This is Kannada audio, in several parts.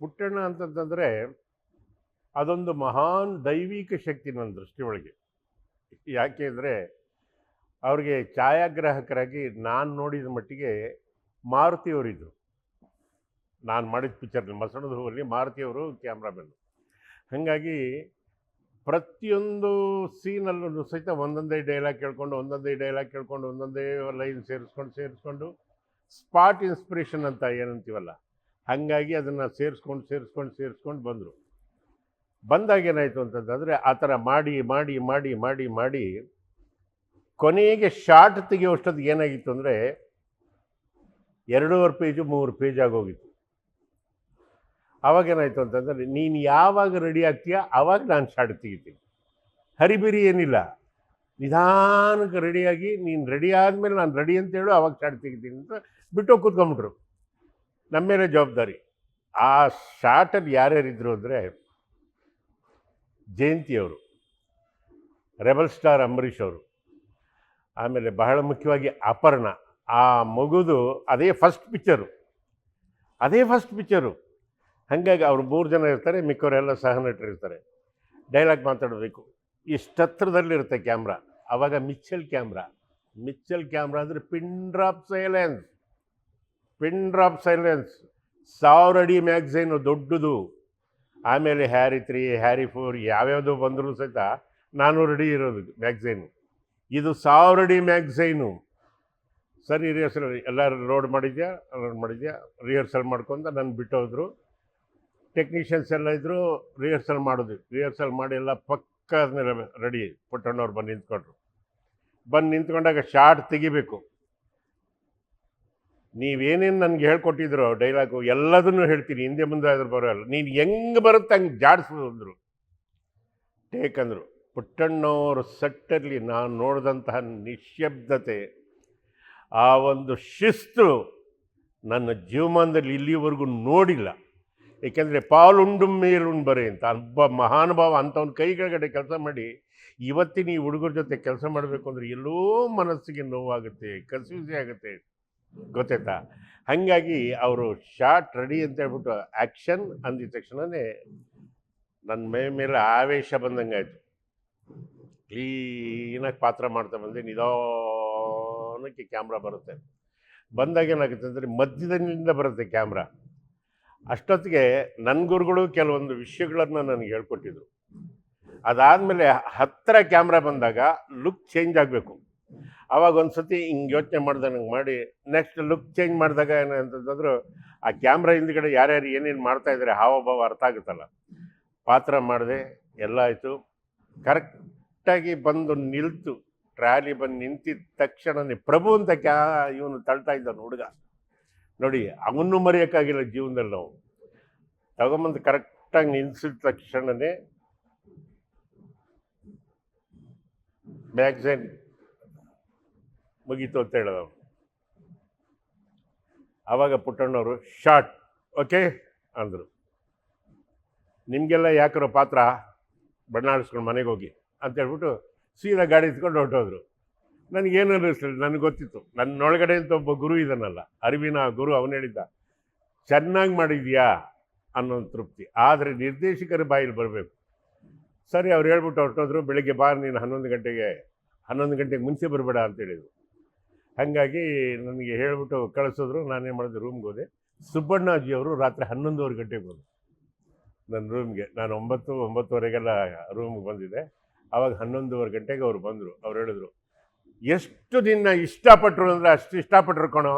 ಪುಟ್ಟಣ್ಣ ಅಂತಂತಂದರೆ ಅದೊಂದು ಮಹಾನ್ ದೈವಿಕ ಶಕ್ತಿ ನನ್ನ ದೃಷ್ಟಿ ಒಳಗೆ ಯಾಕೆ ಅಂದರೆ ಅವ್ರಿಗೆ ಛಾಯಾಗ್ರಾಹಕರಾಗಿ ನಾನು ನೋಡಿದ ಮಟ್ಟಿಗೆ ಮಾರುತಿಯವರಿದ್ದರು ನಾನು ಮಾಡಿದ ಪಿಕ್ಚರ್ನಲ್ಲಿ ಮಸಣದ ಹೂವಲ್ಲಿ ಮಾರುತಿಯವರು ಕ್ಯಾಮ್ರಾಮನ್ ಹಾಗಾಗಿ ಪ್ರತಿಯೊಂದು ಸೀನಲ್ಲೂ ಸಹಿತ ಒಂದೊಂದೇ ಡೈಲಾಗ್ ಕೇಳ್ಕೊಂಡು, ಒಂದೊಂದೇ ಡೈಲಾಗ್ ಕೇಳ್ಕೊಂಡು, ಒಂದೊಂದೇ ಲೈನ್ ಸೇರಿಸ್ಕೊಂಡು ಸೇರಿಸ್ಕೊಂಡು ಸ್ಪಾಟ್ ಇನ್ಸ್ಪಿರೇಷನ್ ಅಂತ ಏನಂತೀವಲ್ಲ ಹಾಗಾಗಿ ಅದನ್ನು ಸೇರಿಸ್ಕೊಂಡು ಸೇರಿಸ್ಕೊಂಡು ಸೇರಿಸ್ಕೊಂಡು ಬಂದರು. ಬಂದಾಗ ಏನಾಯಿತು ಅಂತಂದರೆ ಆ ಥರ ಮಾಡಿ ಮಾಡಿ ಮಾಡಿ ಮಾಡಿ ಮಾಡಿ ಕೊನೆಗೆ ಶಾರ್ಟ್ ತೆಗೆಯುವಷ್ಟೊತ್ತಿಗೆ ಏನಾಗಿತ್ತು ಅಂದರೆ ಎರಡೂವರೆ ಪೇಜು ಮೂರು ಪೇಜ್ ಆಗೋಗಿತ್ತು. ಅವಾಗೇನಾಯಿತು ಅಂತಂದರೆ ನೀನು ಯಾವಾಗ ರೆಡಿ ಆಗ್ತೀಯ? ಆವಾಗ ನಾನು ಶಾರ್ಟ್ ತೆಗಿತೀನಿ. ಹರಿಬಿರಿ ಏನಿಲ್ಲ. ನಿಧಾನಕ್ಕೆ ರೆಡಿಯಾಗಿ ನೀನು ರೆಡಿ ಆದಮೇಲೆ ನಾನು ರೆಡಿ ಅಂತೇಳು ಅವಾಗ ಶಾರ್ಟ್ ತೆಗಿತೀನಿ ಅಂತ ಬಿಟ್ಟು ಕೂತ್ಕೊಂಡ್ಬಿಟ್ರು. ನಮ್ಮ ಮೇಲೆ ಜವಾಬ್ದಾರಿ. ಆ ಶಾರ್ಟಲ್ಲಿ ಯಾರ್ಯಾರಿದ್ರು ಅಂದರೆ ಜಯಂತಿಯವರು ರೆಬಲ್ ಸ್ಟಾರ್ ಅಂಬರೀಷ್ ಅವರು, ಆಮೇಲೆ ಬಹಳ ಮುಖ್ಯವಾಗಿ ಅಪರ್ಣ, ಆ ಮಗುದು ಅದೇ ಫಸ್ಟ್ ಪಿಕ್ಚರು ಅದೇ ಫಸ್ಟ್ ಪಿಕ್ಚರು ಹಾಗಾಗಿ ಅವರು ಮೂರು ಜನ ಇರ್ತಾರೆ, ಮಿಕ್ಕವರೆಲ್ಲ ಸಹ ನಟರು ಇರ್ತಾರೆ ಡೈಲಾಗ್ ಮಾತಾಡಬೇಕು. ಇಷ್ಟು ಹತ್ರದಲ್ಲಿರುತ್ತೆ ಕ್ಯಾಮ್ರಾ ಆವಾಗ ಮಿಚ್ಚಲ್ ಕ್ಯಾಮ್ರಾ ಮಿಚ್ಚಲ್ ಕ್ಯಾಮ್ರಾ ಅಂದರೆ pin drop silence pin drop silence ಸಾವಿರ ಅಡಿ ಮ್ಯಾಗ್ಝೈನು ದೊಡ್ಡದು. ಆಮೇಲೆ ಹ್ಯಾರಿ ತ್ರೀ ಹ್ಯಾರಿ ಫೋರ್ ಯಾವ್ಯಾವುದೋ ಬಂದರೂ ಸಹಿತ ನಾನು ರೆಡಿ ಇರೋದು ಮ್ಯಾಗ್ಝೈನು ಇದು ಸಾವಿರ ಅಡಿ ಮ್ಯಾಗ್ಝೈನು ಸರಿ ರಿಹರ್ಸಲ್ ಎಲ್ಲರೂ ಲೋಡ್ ಮಾಡಿದ್ಯಾ? ಲೋಡ್ ಮಾಡಿದ್ಯಾ? ರಿಹರ್ಸಲ್ ಮಾಡ್ಕೊಂಡು ನನ್ನ ಬಿಟ್ಟೋದ್ರು. ಟೆಕ್ನಿಷಿಯನ್ಸ್ ಎಲ್ಲ ಇದ್ದರು ರಿಹರ್ಸಲ್ ಮಾಡೋದು. ರಿಹರ್ಸಲ್ ಮಾಡಿ ಎಲ್ಲ ಪಕ್ಕ ರೆಡಿ ಪುಟ್ಟಣ್ಣವ್ರು ಬಂದು ನಿಂತ್ಕೊಂಡ್ರು. ಬಂದು ನಿಂತ್ಕೊಂಡಾಗ ಶಾರ್ಟ್ ತೆಗಿಬೇಕು. ನೀವೇನೇನು ನನಗೆ ಹೇಳ್ಕೊಟ್ಟಿದ್ರು ಡೈಲಾಗು ಎಲ್ಲದನ್ನು ಹೇಳ್ತೀನಿ. ಹಿಂದೆ ಮುಂದೆ ಆದ್ರೂ ಬರೋಲ್ಲ ನೀನು ಹೆಂಗೆ ಬರುತ್ತೆ ಹಂಗೆ ಜಾಡಿಸು ಅಂದರು. ಟೇಕ್ ಅಂದರು. ಪುಟ್ಟಣ್ಣವ್ರ ಸೆಟ್ಟಲ್ಲಿ ನಾನು ನೋಡಿದಂತಹ ನಿಶ್ಶಬ್ದತೆ ಆ ಒಂದು ಶಿಸ್ತು ನನ್ನ ಜೀವಮಾನದಲ್ಲಿ ಇಲ್ಲಿವರೆಗೂ ನೋಡಿಲ್ಲ. ಏಕೆಂದರೆ ಪಾಲುಂಡು ಮೇಲುಂಡು ಬರೆ ಅಂತ ಒಬ್ಬ ಮಹಾನುಭಾವ ಅಂಥವ್ನ ಕೈ ಕೆಳಗಡೆ ಕೆಲಸ ಮಾಡಿ, ಇವತ್ತಿನ ಈ ಹುಡುಗರ ಜೊತೆ ಕೆಲಸ ಮಾಡಬೇಕು ಅಂದರೆ ಎಲ್ಲೋ ಮನಸ್ಸಿಗೆ ನೋವಾಗುತ್ತೆ ಕಸಿವಿಸಿ ಆಗುತ್ತೆ. ಗೊತ್ತಾಯ್ತಾ? ಹಾಗಾಗಿ ಅವರು ಶಾರ್ಟ್ ರೆಡಿ ಅಂತ ಹೇಳ್ಬಿಟ್ಟು ಆ್ಯಕ್ಷನ್ ಅಂದಿದ ತಕ್ಷಣವೇ ನನ್ನ ಮೇ ಮೇಲೆ ಆವೇಶ ಬಂದಂಗೆ ಆಯಿತು. ಕ್ಲೀನಾಗಿ ಪಾತ್ರ ಮಾಡ್ತಾ ಬಂದೆ, ನಿಧಾನಕ್ಕೆ ಕ್ಯಾಮ್ರಾ ಬರುತ್ತೆ. ಬಂದಾಗ ಏನಾಗುತ್ತೆ ಅಂದರೆ ಮಧ್ಯದಿಂದ ಬರುತ್ತೆ ಕ್ಯಾಮ್ರಾ ಅಷ್ಟೊತ್ತಿಗೆ ನನ್ನ ಗುರುಗಳು ಕೆಲವೊಂದು ವಿಷಯಗಳನ್ನು ನನಗೆ ಹೇಳ್ಕೊಟ್ಟಿದ್ರು. ಅದಾದಮೇಲೆ ಹತ್ತಿರ ಕ್ಯಾಮ್ರಾ ಬಂದಾಗ ಲುಕ್ ಚೇಂಜ್ ಆಗಬೇಕು. ಆವಾಗ ಒಂದು ಸತಿ ಹಿಂಗೆ ಯೋಚನೆ ಮಾಡ್ದೆ ನಂಗೆ ಮಾಡಿ ನೆಕ್ಸ್ಟ್ ಲುಕ್ ಚೇಂಜ್ ಮಾಡಿದಾಗ ಏನಂತಂದ್ರು ಆ ಕ್ಯಾಮ್ರಾ ಹಿಂದ್ಗಡೆ ಯಾರ್ಯಾರು ಏನೇನು ಮಾಡ್ತಾ ಇದ್ದಾರೆ ಹಾವಭಾವ ಅರ್ಥ ಆಗುತ್ತಲ್ಲ. ಪಾತ್ರ ಮಾಡಿದೆ, ಎಲ್ಲ ಆಯಿತು. ಕರೆಕ್ಟಾಗಿ ಬಂದು ನಿಲ್ತು. ಟ್ರಾಲಿ ಬಂದು ನಿಂತಿದ್ದ ತಕ್ಷಣನೇ ಪ್ರಭು ಅಂತ ಕ್ಯಾ, ಇವನು ತಳ್ತಾ ಇದ್ದಾನೆ ಹುಡುಗ. ನೋಡಿ ಅವನ್ನೂ ಮರೆಯೋಕ್ಕಾಗಿಲ್ಲ ಜೀವನದಲ್ಲಿ ನಾವು. ತಗೊಂಬಂದು ಕರೆಕ್ಟಾಗಿ ನಿಲ್ಸಿದ ತಕ್ಷಣನೇ ಮ್ಯಾಗ್ಝೈನ್ ಮುಗೀತು ಅಂತ ಹೇಳೋದು ಅವನು. ಆವಾಗ ಪುಟ್ಟಣ್ಣವರು ಶಾರ್ಟ್ ಓಕೆ ಅಂದರು. ನಿಮಗೆಲ್ಲ ಯಾಕರೋ ಪಾತ್ರ? ಬಣ್ಣ ಆಡಿಸ್ಕೊಂಡು ಮನೆಗೆ ಹೋಗಿ. ಅಂತ ಹೇಳ್ಬಿಟ್ಟು ಸೀದಾ ಗಾಡಿ ಎತ್ಕೊಂಡು ಹೊರಟೋದ್ರು. ನನಗೇನು ಅನ್ನಿಸ್ಲಿಲ್ಲ, ನನಗೆ ಗೊತ್ತಿತ್ತು. ನನ್ನೊಳಗಡೆ ಅಂತ ಒಬ್ಬ ಗುರು ಇದನ್ನಲ್ಲ ಅರಿವಿನ ಗುರು ಅವನು ಹೇಳಿದ್ದ, ಚೆನ್ನಾಗಿ ಮಾಡಿದ್ಯಾ? ಅನ್ನೋ ತೃಪ್ತಿ. ಆದರೆ ನಿರ್ದೇಶಕರ ಬಾಯಲ್ಲಿ ಬರಬೇಕು. ಸರಿ, ಅವ್ರು ಹೇಳ್ಬಿಟ್ಟು ಹೊರಟೋದ್ರು, ಬೆಳಿಗ್ಗೆ ಬಾ, ನೀನು ಹನ್ನೊಂದು ಗಂಟೆಗೆ ಹನ್ನೊಂದು ಗಂಟೆಗೆ ಮುಂಚೆ ಬರಬೇಡ ಅಂತ ಹೇಳಿದರು. ಹಾಗಾಗಿ ನನಗೆ ಹೇಳ್ಬಿಟ್ಟು ಕಳಿಸಿದ್ರು, ನಾನೇನು ಮಾಡಿದೆ ರೂಮ್ಗೆ ಹೋದೆ. ಸುಬ್ಬಣ್ಣಾಜಿಯವರು ರಾತ್ರಿ ಹನ್ನೊಂದುವರೆ ಗಂಟೆಗೆ ಬಂದರು. ನನ್ನ ರೂಮ್ಗೆ ನಾನು ಒಂಬತ್ತು, ಒಂಬತ್ತುವರೆಗೆಲ್ಲ ರೂಮ್ಗೆ ಬಂದಿದ್ದೆ. ಆವಾಗ ಹನ್ನೊಂದುವರೆ ಗಂಟೆಗೆ ಅವರು ಬಂದರು. ಅವ್ರು ಹೇಳಿದ್ರು, ಎಷ್ಟು ದಿನ ಇಷ್ಟಪಟ್ಟರು ಅಂದರೆ ಅಷ್ಟು ಇಷ್ಟಪಟ್ಟರು ಕಣೋ.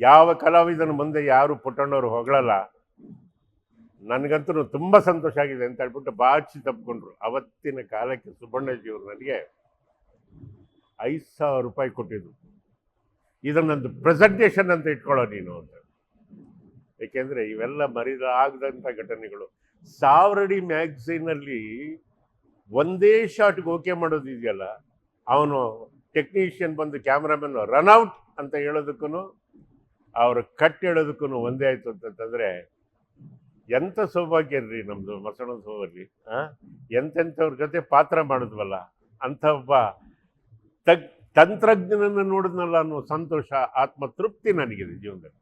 ಯಾವ ಕಲಾವಿದನ ಮುಂದೆ ಯಾರು ಪುಟ್ಟಣ್ಣವ್ರು ಹೊಗಳಲ್ಲ. ನನಗಂತೂ ತುಂಬ ಸಂತೋಷ ಆಗಿದೆ ಅಂತ ಹೇಳ್ಬಿಟ್ಟು ಬಾಚಿ ತಪ್ಪಿಕೊಂಡ್ರು. ಅವತ್ತಿನ ಕಾಲಕ್ಕೆ ಸುಬ್ಬಣ್ಣಜಿಯವರು ನನಗೆ ಐದು ಸಾವಿರ ರೂಪಾಯಿ ಕೊಟ್ಟಿದ್ರು. ಇದನ್ನೊಂದು ಪ್ರೆಸೆಂಟೇಷನ್ ಅಂತ ಇಟ್ಕೊಳ್ಳೋ ನೀನು ಅಂತ. ಏಕೆಂದರೆ ಇವೆಲ್ಲ ಮರಿದಾಗದಂಥ ಘಟನೆಗಳು. ಸಾವಿರಡಿ ಮ್ಯಾಗ್ಝೀನಲ್ಲಿ ಒಂದೇ ಶಾಟ್ಗೆ ಓಕೆ ಮಾಡೋದು ಇದೆಯಲ್ಲ, ಅವನು ಟೆಕ್ನಿಷಿಯನ್ ಬಂದು ಕ್ಯಾಮ್ರಾಮನ್ ರನ್ಔಟ್ ಅಂತ ಹೇಳೋದಕ್ಕೂ ಅವರು ಕಟ್ ಹೇಳೋದಕ್ಕೂ ಒಂದೇ ಆಯಿತು ಅಂತಂತಂದರೆ ಎಂಥ ಸೌಭಾಗ್ಯ ರೀ ನಮ್ಮದು ಮಸಣ ಸೋವಲ್ಲಿ ಎಂತೆಂಥವ್ರ ಜೊತೆ ಪಾತ್ರ ಮಾಡಿದ್ವಲ್ಲ? ಅಂಥ ಒಬ್ಬ ತಗ್ ತಂತ್ರಜ್ಞನನ್ನು ನೋಡಿದ್ನಲ್ಲ ಅನ್ನೋ ಸಂತೋಷ ಆತ್ಮತೃಪ್ತಿ ನನಗಿದೆ ಜೀವನದಲ್ಲಿ.